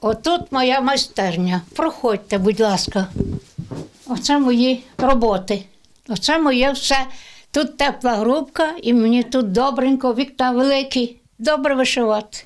Отут моя майстерня. Проходьте, будь ласка. Оце мої роботи. Оце моє все. Тут тепла грубка, і мені тут добренько, вікна великі. Добре вишивати.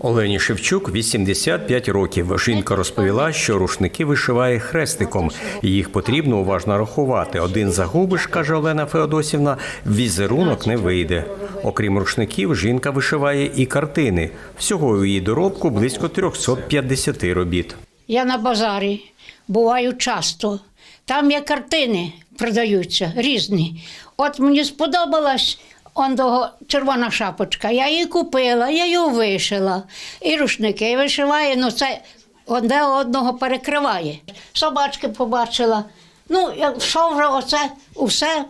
Олені Шевчук 85 років. Жінка розповіла, що рушники вишиває хрестиком. Їх потрібно уважно рахувати. Один загубиш, каже Олена Феодосівна, візерунок не вийде. Окрім рушників, жінка вишиває і картини. Всього у її доробку близько 350 робіт. Я на базарі буваю часто. Там є картини, продаються різні. От мені сподобалась он того червона шапочка. Я її купила, я її вишила. І рушники вишиваю, ну це одне одного перекриває. Собачки побачила. Ну, що вже оце усе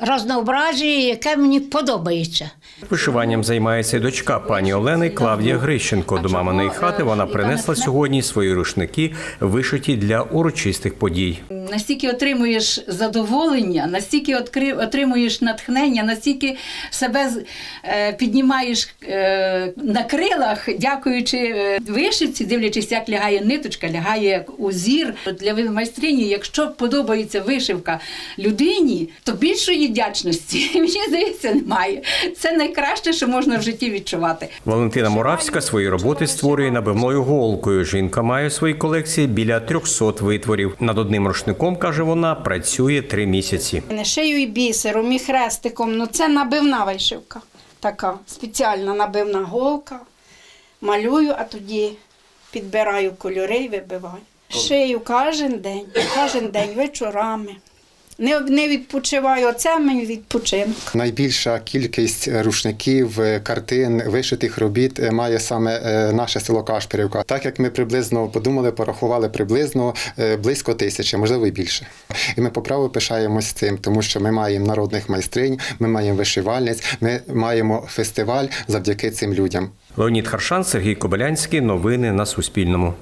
разнообразі, яке мені подобається. Вишиванням займається і дочка пані Олени Клавдія Грищенко. До маминої хати вона принесла сьогодні свої рушники, вишиті для урочистих подій. Настільки отримуєш задоволення, настільки отримуєш натхнення, настільки себе е, піднімаєш е, на крилах, дякуючи е, вишивці, дивлячись, як лягає ниточка, лягає узір. Для майстрині, якщо подобається вишивка людині, то більшої вдячності мені здається немає. Це найкраще, що можна в житті відчувати. Валентина Моравська свої роботи створює набивною голкою. Жінка має у своїй колекції біля 300 витворів. Над одним рушником, каже вона, працює три місяці. Не шию і бісером, і хрестиком. Ну це набивна вишивка. Така спеціальна набивна голка. Малюю, а тоді підбираю кольори і вибиваю. Шию кожен день, кожен день вечорами. Не, не відпочиваю, оце мені відпочинок. Найбільша кількість рушників, е, картин, вишитих робіт е, має саме е, наше село Кашпірівка. Так як ми приблизно подумали, порахували приблизно близько тисячі, можливо і більше. І ми по праву пишаємось цим, тому що ми маємо народних майстринь, ми маємо вишивальниць, ми маємо фестиваль завдяки цим людям. Леонід Харшан, Сергій Кобилянський. Новини на Суспільному.